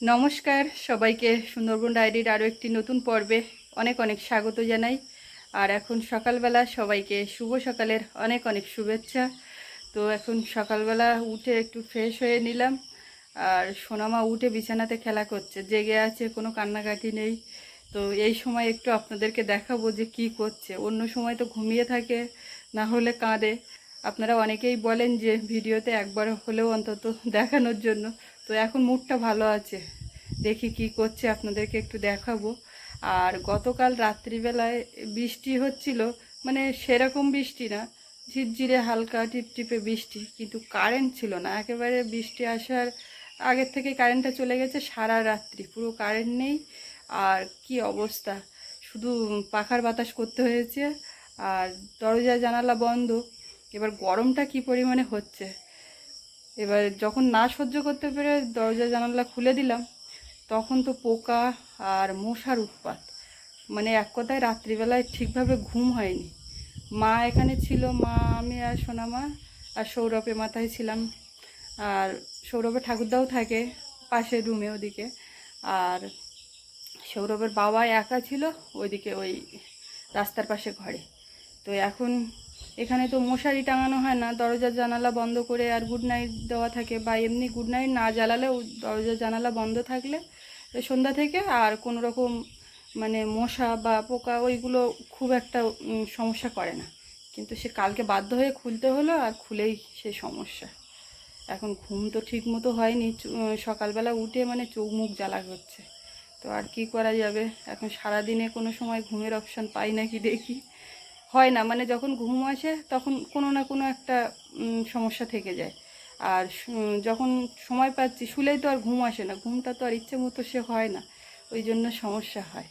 নমস্কার, সবাইকে সুন্দরবন ডায়েরির আরও একটি নতুন পর্বে অনেক অনেক স্বাগত জানাই। আর এখন সকালবেলা সবাইকে শুভ সকালের অনেক অনেক শুভেচ্ছা। তো এখন সকালবেলা উঠে একটু ফ্রেশ হয়ে নিলাম। আর সোনামা উঠে বিছানাতে খেলা করছে, জেগে আছে, কোনো কান্নাকাটি নেই। তো এই সময় একটু আপনাদেরকে দেখাবো যে কি করছে। অন্য সময় তো ঘুমিয়ে থাকে, না হলে কাঁদে। আপনারা অনেকেই বলেন যে ভিডিওতে একবার হলেও অন্তত দেখানোর জন্য। তো এখন মুডটা ভালো আছে। দেখি কি করছে, আপনাদেরকে একটু দেখাবো। আর গতকাল রাত্রিবেলায় বৃষ্টি হচ্ছিল মানে সেরকম বৃষ্টি না, ঝিরঝিরে হালকা টিপটিপে বৃষ্টি, কিন্তু কারেন্ট ছিল না। একেবারে বৃষ্টি আসার আগের থেকে কারেন্টটা চলে গেছে সারা রাত্রি, পুরো কারেন্ট নেই। আর কি অবস্থা? শুধু পাখার বাতাস করতে হয়েছে, আর দরজা জানালা বন্ধ। এবার গরমটা কি পরিমাণে হচ্ছে? এবার যখন না সহ্য করতে পেরে দরজা জানালা খুলে দিলাম, তখন তো পোকা আর মশার উৎপাত। মানে এক কথায় রাত্রিবেলায় ঠিকভাবে ঘুম হয়নি। মা এখানে ছিল, মা, আমি আর সোনামা আর সৌরভে মাথায় ছিলাম। আর সৌরভের ঠাকুরদাও থাকে পাশের রুমে ওদিকে। আর সৌরভের বাবা একা ছিল ওইদিকে, ওই রাস্তার পাশে ঘরে। তো এখন এখানে তো মশারি টাঙানো হয় না দরজা জানালা বন্ধ করে আর গুড নাইট দেওয়া থাকে বা এমনি গুড নাইট না জ্বালালেও দরজা জানালা বন্ধ থাকলে সন্ধ্যা থেকে আর কোনো রকম মানে মশা বা পোকা ওইগুলো খুব একটা সমস্যা করে না। কিন্তু সে কালকে বাধ্য হয়ে খুলতে হলো আর খুলেই সে সমস্যা। এখন ঘুম তো ঠিক মতো হয়নি সকালবেলা উঠে মানে চোখ মুখ জ্বালা করছে। তো আর কি করা যাবে? এখন সারাদিনে কোনো সময় ঘুমের অপশান পাই নাকি দেখি। হয় না। মানে যখন ঘুম আসে, তখন কোনো না কোনো একটা সমস্যা থেকে যায়। আর যখন সময় পাচ্ছি, শুলেই তো আর ঘুম আসে না। ঘুমটা তো আর ইচ্ছে মতো সে হয় না। ওই জন্য সমস্যা হয়।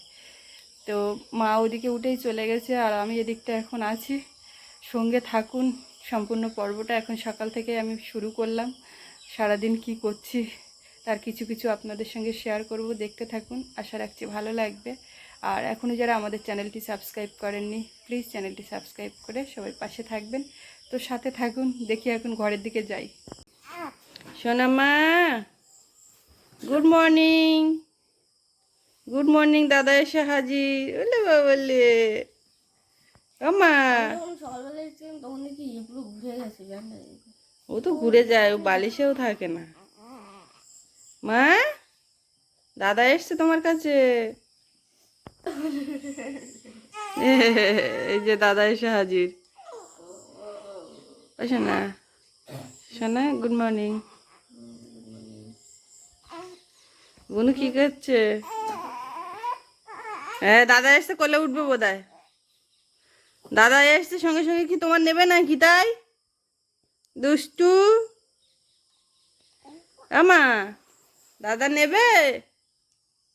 তো মা ওদিকে উঠেই চলে গেছে, আর আমি এদিকটা এখন আছি। সঙ্গে থাকুন। সম্পূর্ণ পর্বটা এখন সকাল থেকে আমি শুরু করলাম। সারাদিন কি করছি, তার কিছু কিছু আপনাদের সঙ্গে শেয়ার করব। দেখতে থাকুন। আশা রাখছি ভালো লাগবে। আর এখনও যারা আমাদের চ্যানেলটি সাবস্ক্রাইব করেননি প্লিজ চ্যানেলটি সাবস্ক্রাইব করে সবাই পাশে থাকবেন। তো সাথে থাকুন, দেখি এখন ঘরের দিকে যাই। সোনামা গুড মর্নিং গুড মর্নিং দাদা এসে হাজির। ঘুরে গেছে জানলা ও তো ঘুরে যায়, ও বালিশেও থাকে না। মা, দাদা এসছে তোমার কাছে। এই যে দাদা এসে হাজির। সোনা সোনা গুড মর্নিং বুনু কি করছে? হ্যাঁ দাদা এসছে কোলে উঠবে বোধহয়। দাদা এসছে সঙ্গে সঙ্গে কি তোমার নেবে না কি তাই? দুষ্টু। আমা, দাদা নেবে?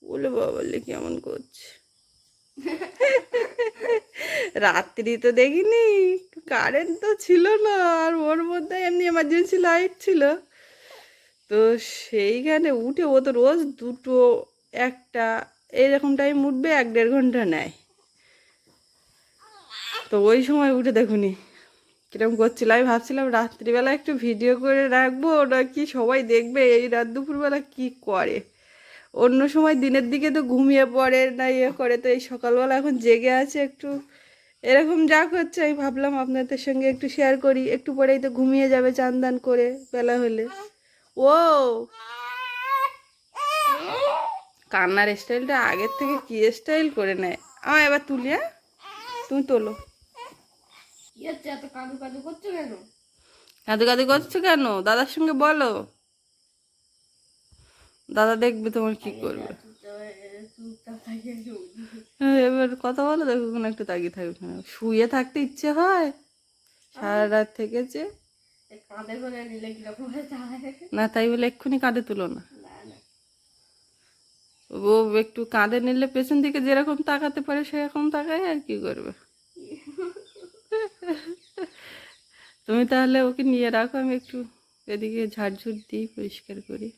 বলে বললে কেমন করছে। রাত্রি তো দেখিনি কারেন্ট তো ছিল না, আর ওর মধ্যে এমনি এমার্জেন্সি লাইট ছিল। তো সেইখানে উঠে ও তো রোজ দুটো, একটা এইরকম টাইম উঠবে, এক দেড় ঘণ্টা নেয়। তো ওই সময় উঠে দেখুনি কীরকম করছিল। আমি ভাবছিলাম রাত্রিবেলা একটু ভিডিও করে রাখব ওরা কি সবাই দেখবে এই রাত দুপুরবেলা কি করে। অন্য সময় দিনের দিকে তো ঘুমিয়ে পড়ে না ইয়ে করে তো এই সকালবেলা এখন জেগে আছে একটু। এরকম যা করছে আমি ভাবলাম আপনাদের সঙ্গে একটু শেয়ার করি। একটু পরেই তো ঘুমিয়ে যাবে চানদান করে বেলা হলে। ও কান্নার স্টাইলটা আগের থেকে কি স্টাইল করে নেয়? আমার এবার তুলি হ্যাঁ? তুমি তোলো। কি এত কাদু কাদু করছ কেন? কাঁদু কাঁদু করছ কেন? দাদার সঙ্গে বলো। দাদা দেখবে তোমার কি করবে। এবার কথা বলো, দেখো কোনো একটু তাকিয়ে থাকবে না শুয়ে থাকতে ইচ্ছে হয়, সারা রাত থেকেছে। না, তাই বলে এক্ষুনি কাঁধে তুলো না। ও একটু কাঁধে নিলে পেছন দিকে যেরকম তাকাতে পারে, সেরকম তাকায় আর কি করবে। তুমি তাহলে ওকে নিয়ে রাখো, আমি একটু এদিকে ঝাড়ঝুড় দিই, পরিষ্কার করি।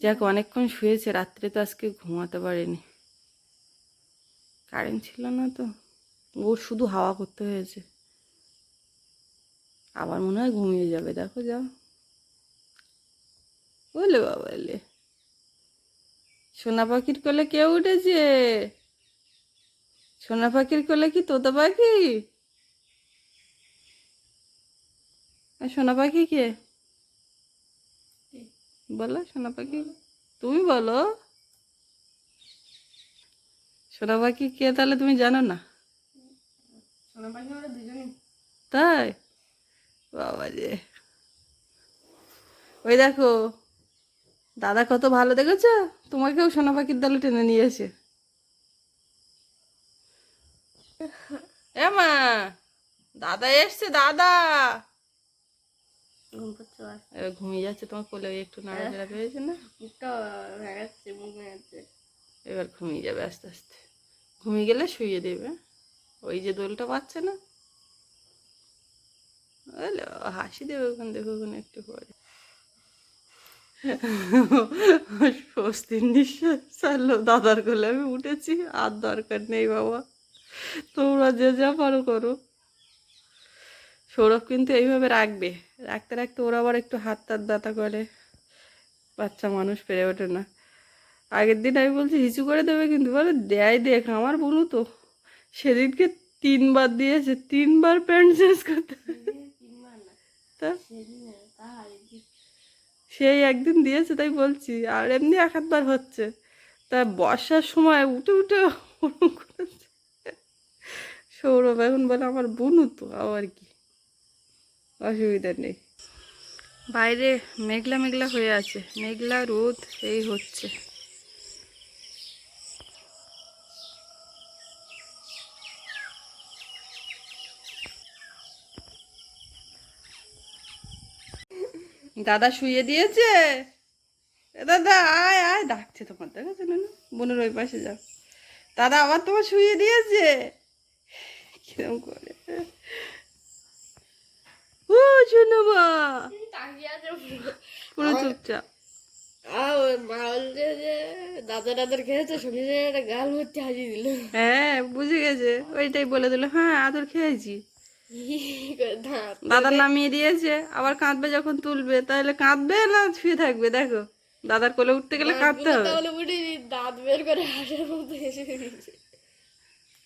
যাক, অনেকক্ষণ শুয়েছে, রাত্রে তো আজকে ঘুমাতে পারেনি। কারেন্ট ছিল না তো, ও শুধু হাওয়া করতে হয়েছে। আবার মনে হয় ঘুমিয়ে যাবে, দেখো যাও। বলে বাবা এলে সোনা পাখির কোলে কে উঠেছে? সোনা পাখির কোলে কি তোতা পাখি? সোনা পাখি কে? বলো সোনা পাখি। তুমি বলো। সোনা পাখি কে তাহলে তুমি জানো না? সোনা পাখি আমরা দুজনেই। তাই? বাবা যে ওই দেখো দাদা কত ভালো দেখেছ? তোমাকেও সোনা পাখির দলে টেনে নিয়েছে এ মা দাদা এসছে দাদা। ঘুম এবার ঘুমিয়ে যাচ্ছে তোমার কোলে একটু নাড়াচাড়া পেয়েছে না? মুখটা ভেঙাচ্ছে মুখ ভেঙাচ্ছে এবার ঘুমিয়ে যাবে আস্তে আস্তে। ঘুমিয়ে গেলে শুয়ে দেবে। ওই যে দোলটা পাচ্ছে না? হাসি দেবে ওখানে দেখো ওখানে একটু পরে। স্বস্তির নিঃশ্বাস ছাড়লো। দাদার কোলে আমি উঠেছি আর দরকার নেই বাবা। তোমরা যে যা পারো করো। সৌরভ কিন্তু এইভাবে রাখবে। রাখতে রাখতে ওরা আবার একটু হাত টাত ব্যথা করে। বাচ্চা মানুষ পেরে ওঠে না। আগের দিন আমি বলছি, হিচু করে দেবে কিন্তু, বলে, দেয় দেখ, আমার বলু তো, সেদিনকে তিনবার দিয়েছে, তিনবার প্যান্ট চেঞ্জ করতে সেই একদিন দিয়েছে, তাই বলছি, আর এমনি এক আধবার হচ্ছে। তা বর্ষার সময় উঠে উঠে সৌরভ এখন বলে, আমার বুনু তো, আবার কি? অসুবিধা নেই। বাইরে মেঘলা মেঘলা হয়ে আছে। মেঘলা রোদ, এই হচ্ছে। দাদা শুয়ে দিয়েছে? দাদা, আয় আয়, ডাকছে তোমার, দেখেছ না? বোনের ওই পাশে যাও। দাদা আবার তোমার শুয়ে দিয়েছে? কিরম করে? শোনো মা। পুরো। চুপচাপ। দাদা দাদার খেয়েছে সঙ্গে একটা গাল ভর্তি হাসি দিল। হ্যাঁ বুঝে গেছে। ওইটাই বলে দিল হ্যাঁ আদর খেয়েছি। দাদা নামিয়ে দিয়েছে আবার কাঁদবে যখন তুলবে। তাহলে কাঁদবে না শুয়ে থাকবে? দেখো দাদার কোলে উঠতে গেলে কাঁদতে হবে। তাহলে দাঁত বের করে হাসার মতো হেসে দিয়েছে।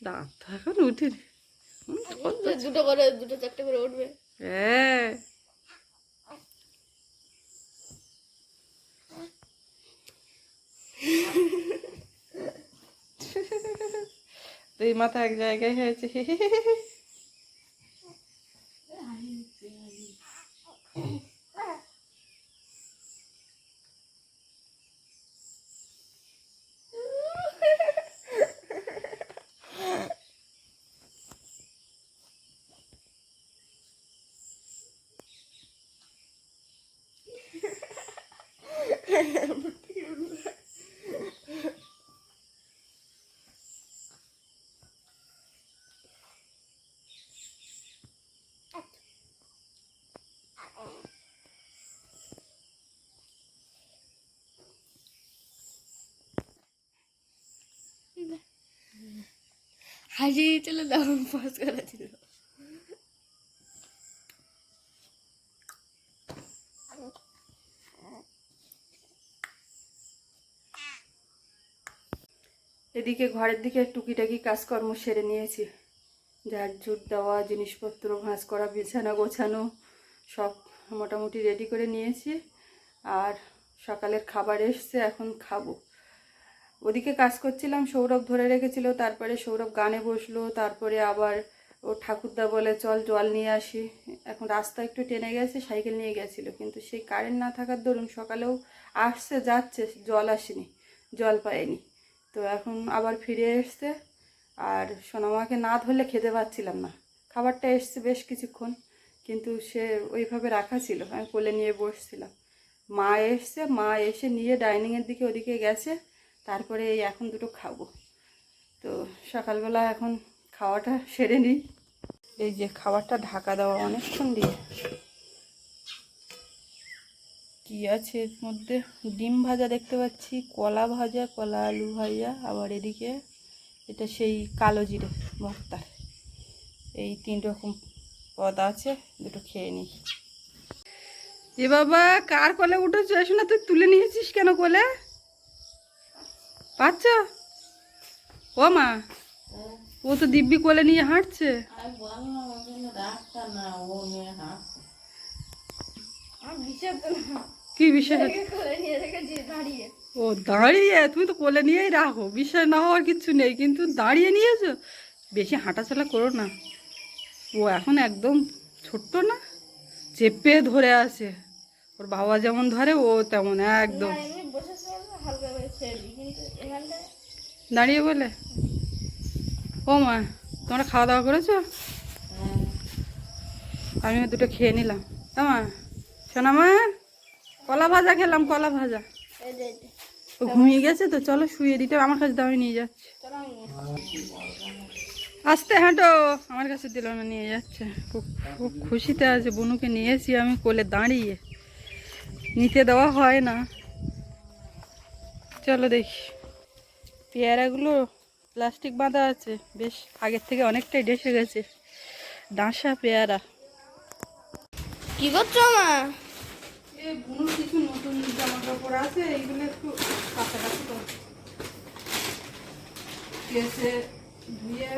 দাঁত এখন উঠেনি। দুটো করে দুটো চারটে করে উঠবে। হ্যাঁ দুই মাথা এক জায়গায় হয়েছে। হাসি চলে দাও পাস করা ছিল। এদিকে ঘরের দিকে টুকিটাকি কাজকর্ম সেরে নিয়েছি। ঝাড় ঝুট দেওয়া, জিনিসপত্র, ভাঁজ করা, বিছানা গোছানো, সব মোটামুটি রেডি করে নিয়েছি। আর সকালের খাবার এসছে, এখন খাব। ওদিকে কাজ করছিলাম, সৌরভ ধরে রেখেছিল, তারপরে সৌরভ গানে বসল, তারপরে আবার ও ঠাকুরদা বলে, চল জল নিয়ে আসি। এখন রাস্তা একটু টেনে গেছে, সাইকেল নিয়ে গেছিল, কিন্তু সেই কারেন্ট না থাকার দরুন সকালেও আসছে, যাচ্ছে, জল আসেনি, জল পায়নি। তো এখন আবার ফিরে এসছে, আর সোনামাকে না ধরলে খেতে পাচ্ছিলাম না। খাবারটা এসছে বেশ কিছুক্ষণ, কিন্তু সে ওইভাবে রাখা ছিল, আমি কোলে নিয়ে বসছিলাম। মা এসছে, মা এসে নিয়ে ডাইনিংয়ের দিকে ওদিকে গেছে তারপরে এখন দুটো খাব। তো সকালবেলা এখন খাওয়াটা সেরে নিই। এই যে খাবারটা ঢাকা দেওয়া অনেকক্ষণ দিয়ে। কি আছে এর মধ্যে? ডিম ভাজা দেখতে পাচ্ছি, কলা ভাজা, কলা আলু ভাজা, আবার এদিকে এটা সেই কালো জিরে ভর্তা। এই তিন রকম পদ আছে, দুটো খেয়ে নিই। এ বাবা, কার কলে উঠেছো? এসো না তুই তুলে নিয়েছিস কেন কোলে? পাচ্ছ ও মা ও তো দিব্যি কোলে নিয়ে হাঁটছে। কি বিষয় ও দাঁড়িয়ে? তুমি তো কোলে নিয়েই রাখো বিষয় না হওয়ার কিছু নেই কিন্তু দাঁড়িয়ে নিয়েছো? বেশি হাঁটাচলা করো না। ও এখন একদম ছোট্ট না চেপে ধরে আছে। ওর বাবা যেমন ধরে ও তেমন একদম। দাঁড়িয়ে বলে? ও মা, তোমরা খাওয়া দাওয়া করেছ? আমিও দুটো খেয়ে নিলাম। মা শোনা মা, কলা ভাজা খেলাম, কলা ভাজা। ও ঘুমিয়ে গেছে তো, চলো শুয়ে দিতে, আমার কাছে দামি নিয়ে যাচ্ছে। আমি আস্তে হাঁটো, আমার কাছে দিল না, নিয়ে যাচ্ছে। খুব খুব খুশিতে আছে, বনুকে নিয়েছি আমি কোলে দাঁড়িয়ে। নিতে দেওয়া হয় না। চলো দেখি। পেয়ারাগুলো প্লাস্টিক বাঁধা আছে। বেশ আগের থেকে অনেকটাই ডেসে গেছে। ডাঁসা পেয়ারা। কি করছ মা? বুনুর কিছু নতুন জামা কাপড় আছে এইগুলো একটু কাছাকাছি করো। কেসে ধুয়ে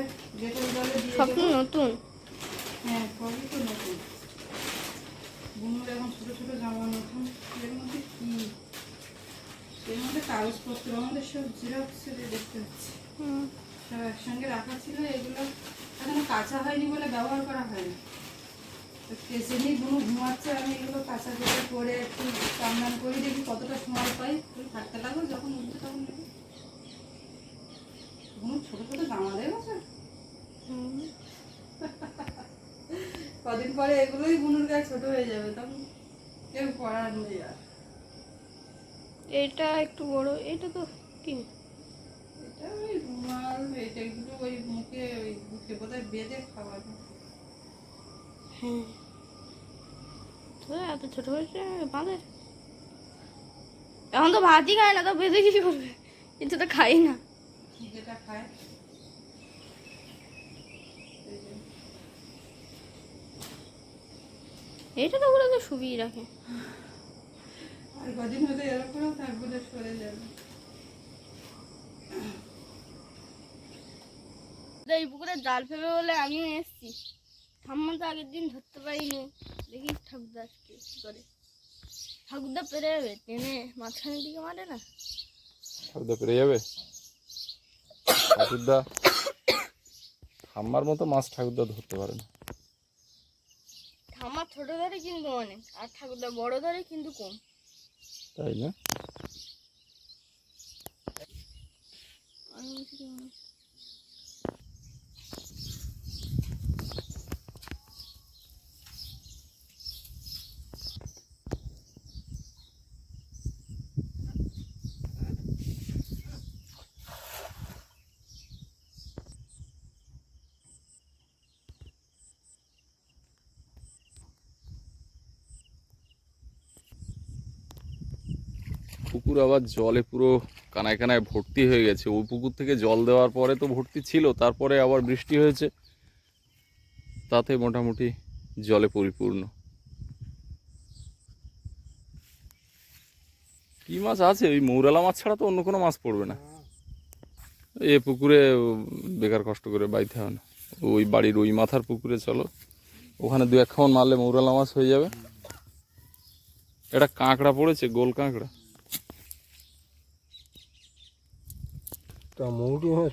জলে দিয়ে সব নতুন? হ্যাঁ সবই তো নতুন বুনুর এখন ছোটো ছোটো জামা নতুন এর মধ্যে কি এর মধ্যে কাগজপত্র আমাদের সব জেরক্স দেখতে পাচ্ছি সব একসঙ্গে রাখা ছিল এগুলো এখনও কাঁচা হয়নি বলে ব্যবহার করা হয়নি। তো নিয়ে বুনু ঘুমাচ্ছে আমি এগুলো কাঁচা করে করে একটু চান্দান করি দেখি কতটা সময় পাই। থাকতে লাগো যখন উঠবে তখন নেবে। বুনু ছোটো ছোটো জামা দেখেছে হুম। কদিন পরে এগুলোই বুনুর গায়ে ছোট হয়ে যাবে তখন কেউ পড়ার নেই আর। এটা একটু বড় এটা তো কি এটা ওই রুমাল এটা এগুলো ওই মুখে ওই মুখে বোধহয় বেঁধে খাওয়ানো হ্যাঁ। তো এত ছোট হয়েছে বাঁধে। এখন তো ভাতই খায় না তো বেঁধে কি করবে? কিন্তু তো খাই না। যেটা খায়। এটা তো ওগুলো তো শুবিয়ে রাখে। আর কদিন হলে এরকম থাকবে না সরে যাবে। এই পুকুরে জাল ফেলবে বলে আমিও এসছি। ঠাম্মা তো আগের দিন ধরতে পারিনি। দেখি ঠাকুরদা আজকে কি করে। ঠাকুরদা পেরে যাবে টেনে মাঝখানের দিকে মারে না? ঠাকুরদা পেরে যাবে? ঠাকুরদা ঠাম্মার মতো মাছ ঠাকুরদা ধরতে পারে না। ঠাম্মা ছোট ধরে কিন্তু অনেক আর ঠাকুরদা বড় ধরে কিন্তু কম। তাই না? পুকুর আবার জলে পুরো কানায় কানায় ভর্তি হয়ে গেছে। ওই পুকুর থেকে জল দেওয়ার পরে তো ভর্তি ছিল, তারপরে আবার বৃষ্টি হয়েছে। তাতে মোটামুটি জলে পরিপূর্ণ। কি মাছ আছে? ওই মৌরালা মাছ ছাড়া তো অন্য কোনো মাছ পড়বে না। এ পুকুরে বেকার কষ্ট করে বাইতে হয় না। ওই বাড়ির ওই মাথার পুকুরে চলো। ওখানে দু এক মারলে মৌরালা মাছ হয়ে যাবে। এটা কাঁকড়া পড়েছে, গোল কাঁকড়া। তা মৌরি মাছ।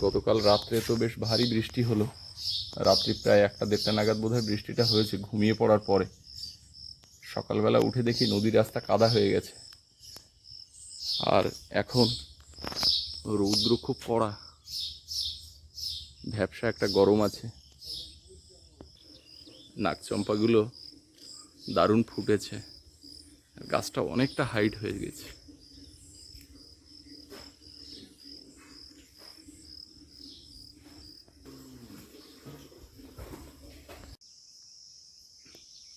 গতকাল রাত্রে তো বেশ ভারী বৃষ্টি হলো। রাত্রি প্রায় একটা দেড়টা নাগাদ বোধহয় বৃষ্টিটা হয়েছে, ঘুমিয়ে পড়ার পরে। সকালবেলা উঠে দেখি নদীর রাস্তা কাদা হয়ে গেছে। আর এখন রৌদ্র খুব কড়া। ভ্যাবসা একটা গরম আছে। নাকচম্পাগুলো দারুণ ফুটেছে। গাছটা অনেকটা হাইট হয়ে গেছে।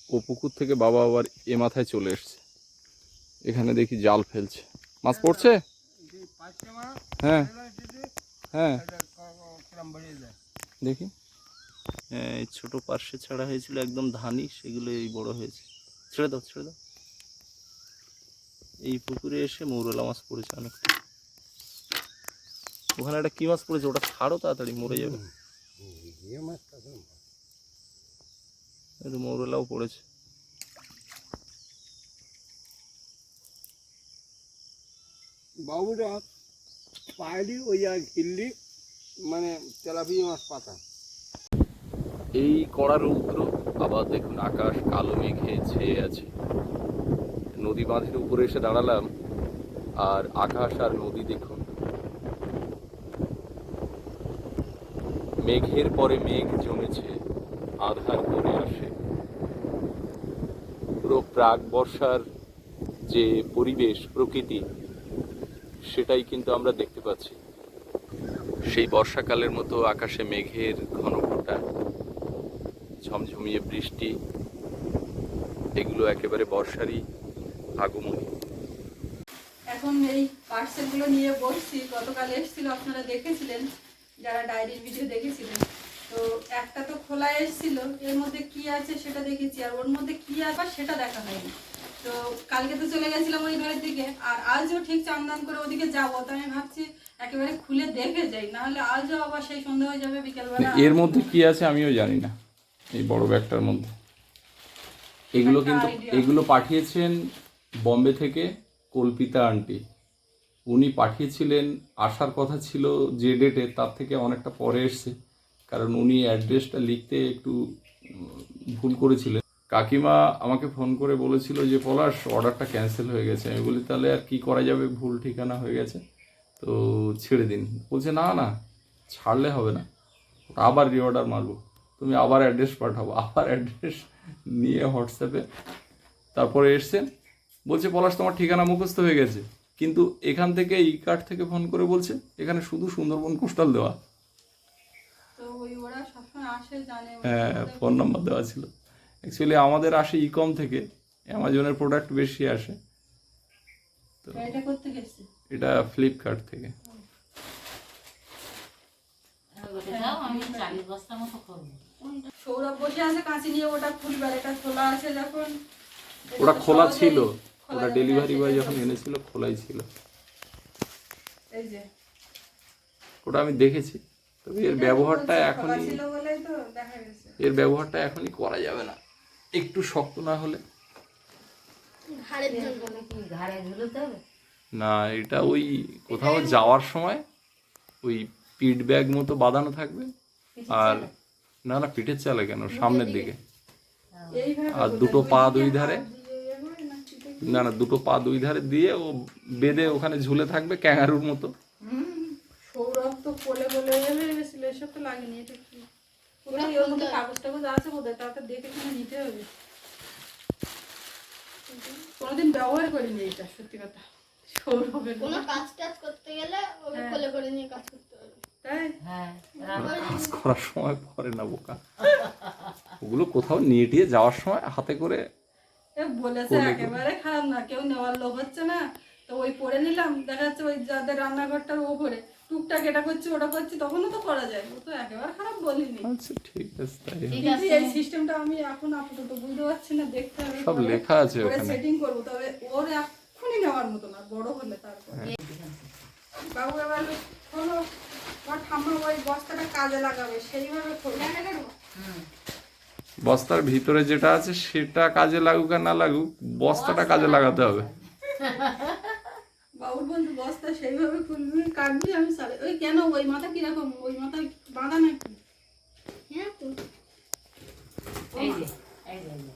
ও পুকুর থেকে বাবা আবার এ মাথায় চলে এসছে। এখানে দেখি জাল ফেলছে। মাছ পড়ছে? হ্যাঁ। হ্যাঁ। দেখি। ছোট পার্শ্বে ছাড়া হয়েছিল একদম ধানি সেগুলো এই বড় হয়েছে। ছেড়ে দাও ছেড়ে দাও। এই পুকুরে এসে মৌরলা মাছ পড়েছে অনেকটা। ওখানে একটা কি মাছ পড়েছে? ওটা ছাড়ো তাড়াতাড়ি মরে যাবে। ইয়ে মৌরলাও পড়েছে। বাবুরা পায়রি ওই আর ঘিল্লি মানে তেলাপিয়া মাছ পাতা। এই কড়া রৌদ্র আবার দেখুন আকাশ কালো মেঘে ছেয়ে আছে। নদী বাঁধের উপরে এসে দাঁড়ালাম, আর আকাশ আর নদী দেখুন। মেঘের পরে মেঘ জমেছে, আধার করে আসে। পুরো প্রাক বর্ষার যে পরিবেশ, প্রকৃতি, সেটাই কিন্তু আমরা দেখতে পাচ্ছি। সেই বর্ষাকালের মতো আকাশে মেঘের ঘন ঝমঝমিয়ে বৃষ্টি এগুলো একেবারে বর্ষারই আগমনী। এখন এই পার্সেলগুলো নিয়ে বসছি গতকাল এসেছিল আপনারা দেখেছিলেন যারা ডায়েরির ভিডিও দেখেছিলেন। তো একটা তো খোলা এসেছিল এর মধ্যে কি আছে সেটা দেখেছি আর ওর মধ্যে কি আছে সেটা দেখা হয়নি। তো কালকে তো চলে গেছিলাম ওই ঘরের দিকে আর আজও ঠিক চান্দান করে ওদিকে যাব তো আমি ভাবছি একেবারে খুলে দেখে যাই নাহলে আজও আবার সেই সন্ধ্যা হয়ে যাবে বিকেলবেলা। এর মধ্যে কি আছে আমিও জানি না। এই বড় ব্যাগটার মধ্যে। এগুলো কিন্তু এগুলো পাঠিয়েছেন বম্বে থেকে কল্পিতা আন্টি। উনি পাঠিয়েছিলেন আসার কথা ছিল যে ডেটে তার থেকে অনেকটা পরে এসছে। কারণ উনি অ্যাড্রেসটা লিখতে একটু ভুল করেছিলেন। কাকিমা আমাকে ফোন করে বলেছিল যে পলাশ অর্ডারটা ক্যান্সেল হয়ে গেছে। আমি বলি তাহলে আর কি করা যাবে? ভুল ঠিকানা হয়ে গেছে। তো ছেড়ে দিন। বলছে না না ছাড়লে হবে না। ওটা আবার রিঅর্ডার মারবো। তুমি আবার অ্যাড্রেস পাঠাবো আবার অ্যাড্রেস নিয়ে হোয়াটসঅ্যাপে তারপরে এসছে বলছে পলাশ তোমার ঠিকানা মুখস্থ হয়ে গেছে। কিন্তু এখান থেকে ই কার্ড থেকে ফোন করে বলছে এখানে শুধু সুন্দরবন কোস্টাল দেওয়া। তো ওই ওরা সবসময় আসে জানে হ্যাঁ ফোন নাম্বার দেওয়া ছিল। অ্যাকচুয়ালি আমাদের আসে ইকম থেকে অ্যামাজনের প্রোডাক্ট বেশি আসে। তো এটা এটা ফ্লিপকার্ট থেকে। আমি চালিশ বস্তা মতো করব। সৌরভ বসে আছে কাঁচি নিয়ে ওটা খুলবার এটা খোলা আছে যখন। ওটা খোলা ছিল ওটা ডেলিভারি বয় যখন। এনেছিল খোলাই ছিল। এই যে। ওটা আমি দেখেছি। তবে এর ব্যবহারটা এখনই এর ব্যবহারটা এখনই করা যাবে না। একটু শক্ত না হলে। না এটা ওই কোথাও যাওয়ার সময় ওই পিট ব্যাগ মতো বাঁধানো থাকবে। আর না না পিঠের চালে কেন? সামনের দিকে। আর দুটো পা দুই ধারে? না না দুটো পা দুই ধারে দিয়ে ও বেঁধে ওখানে ঝুলে থাকবে ক্যাঙ্গারুর মতো। সৌরভ তো কোলে কোলে হয়ে এসব তো লাগেনি এটা কি? ওটা ওর মধ্যে কাগজ টাগজ আছে বোধহয় তাকে দেখে নিতে হবে। কোনোদিন ব্যবহার করিনি এটা সত্যি কথা। সৌরভের কোনো কাজ টাজ করতে গেলে ওকে কোলে করে নিয়ে কাজ করতে হ্যাঁ কাজ করার সময় পরে না বোকা। ওগুলো কোথাও নিয়ে টিয়ে যাওয়ার সময় হাতে করে বলেছে একেবারে খারাপ না কেউ নেওয়ার লোক হচ্ছে না। তো ওই পরে নিলাম দেখা যাচ্ছে ওই যাদের রান্নাঘরটার ওপরে টুকটাক এটা করছি ওটা করছি তখনও তো করা যায়। ও তো একেবারে খারাপ বলিনি। আচ্ছা ঠিক আছে তাই হোক। কিন্তু এই সিস্টেমটা আমি এখন আপাতত বুঝতে পারছি না দেখতে হবে। সব লেখা আছে ওখানে। সেটিং করব তবে ওর এক্ষুনি নেওয়ার মতো না বড় হলে তারপর। বাবু এবার হলো। ঠাম্মা ওই বস্তাটা কাজে লাগাবে সেইভাবে বস্তার ভিতরে যেটা আছে সেটা কাজে লাগুক আর না লাগুক বস্তাটা কাজে লাগাতে হবে। বাবুর বন্ধু বস্তা সেইভাবে খুলবি কাটবি আমি সারে ওই কেন? ওই মাথা কীরকম? ওই মাথা বাঁধা নাকি? হ্যাঁ তো। এই যে এই যে এই যে।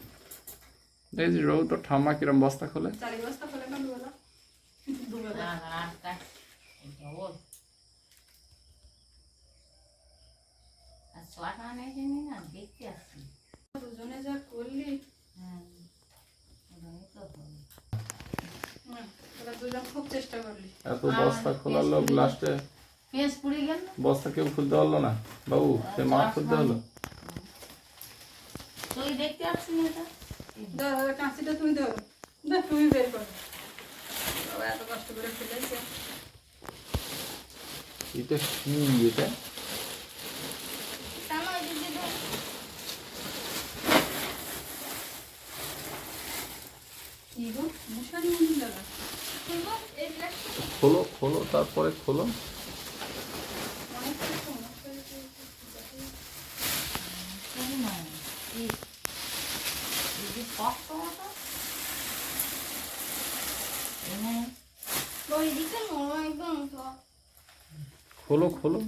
এই যে রৌ তো ঠাম্মা কিরম বস্তা খোলে? চারি বস্তা খোলে না দুবেলা দুবেলা না, না, আটটা। এটা ওর। আর সোয়াটা নেই জানি না দেখতে আসছি দুজনে যা করলি হ্যাঁ ওটাই তো হবে। হুম, তোরা দুজন খুব চেষ্টা করলি এত বস্তা খোলার লোক লাস্টে পেঁয়াজ পুড়ে গেল? বস্তা কেউ খুলতে পারল না। বাবু সে মা খুলতে হলো তুই দেখতে আসছিস না এটা কাঁচিটা তুমি ধরো না তুমি বের করো। বাবা এত কষ্ট করে ফেলেছে। এটা কি এটা কেন ওই দিদি মশারি মুড়ি লাগা খুলবো এই প্লাস্টিক খোলো খোলো তারপরে খোলো। খোলো খোলো।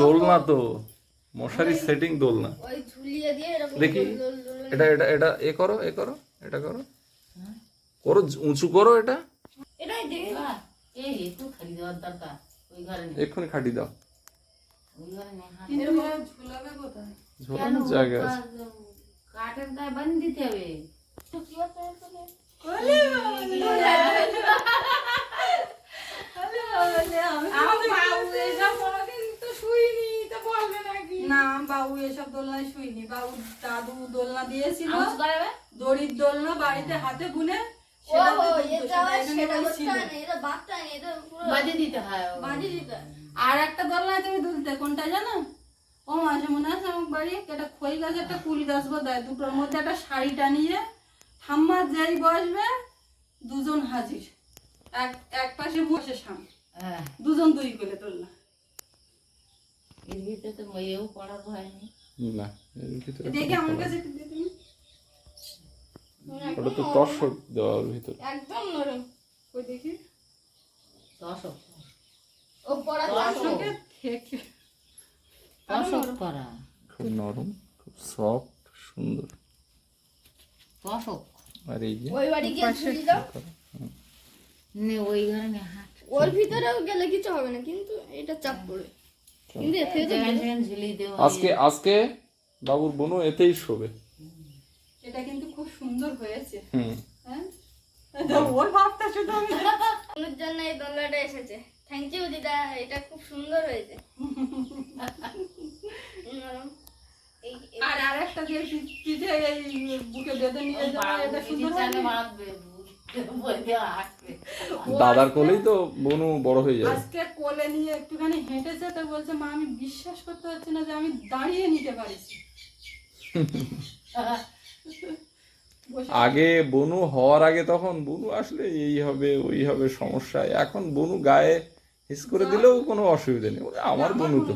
দোলনা তো। মশারি সেটিং দোলনা। দেখি। এটা এটা এটা এ করো এ করো এটা করো। করো উঁচু করো এটা। এটাই দেখি এই একটু খালি দেওয়ার দরকার ওই ঘরে নেই। এক্ষুনি খাটি দাও। কেন ঝোলানোর জায়গা আছে। হবে। তো কি হচ্ছে এখানে? না বাবু এসব দোলনায় শুইনি। বাবু দাদু দোলনা দিয়েছিল দড়ির দোলনা বাড়িতে হাতে বুনে। আর একটা দোলনায় তুমি দুলতে কোনটা জানো? ও মাঝে মনে আছে আমার বাড়ি? একটা খই গাছ একটা কুল গাছ বোধহয়। দুটোর মধ্যে একটা শাড়ি টানিয়ে ঠাম্মা যাই বসবে দুজন হাজির। এক এক পাশে বসে সাম হ্যাঁ। দুজন দুই করে তোলনা এর ভিতরে তো মেয়েও পড়ার ভয় না এর ভিতরে দেখে আমার কাছে একটু দিয়ে ওটা তো টসক দেওয়া ওর ভিতরে। একদম নরম। ওই দেখি। দশক ও পড়া দশক থেকে। দশক করা। খুব নরম খুব সফট সুন্দর। দশক আর এই যে ওই বাড়ি গিয়ে ঝুলি দাও। নে ওই ঘরে ওর ভিতরেও গেলে কিছু হবে না কিন্তু এটা চাপ পড়বে। আজকে আজকে বাবুর বোনও এতেই শোবে। এটা কিন্তু খুব সুন্দর হয়েছে। হুম। হ্যাঁ? ওর ভাবটা শুধু আমি ওর জন্য এই দোলনাটা এসেছে। থ্যাংক ইউ দিদা। এটা খুব সুন্দর হয়েছে। নরম। এই এই- আর আরেকটা যে পি- পিঠে বুকে বেঁধে নিয়ে এটা সুন্দর দাদার কোলেই তো বনু বড় হয়ে যায়। আজকে কোলে নিয়ে একটুখানি হেঁটেছে তো বলছে মা আমি বিশ্বাস করতে পারছি না যে আমি দাঁড়িয়ে নিতে পারিছি। আগে বনু হওয়ার আগে তখন বনু আসলে এই হবে ওই হবে সমস্যা। এখন বনু গায়ে হিস করে দিলেও কোনো অসুবিধা নেই। বলে, আমার বনু তো।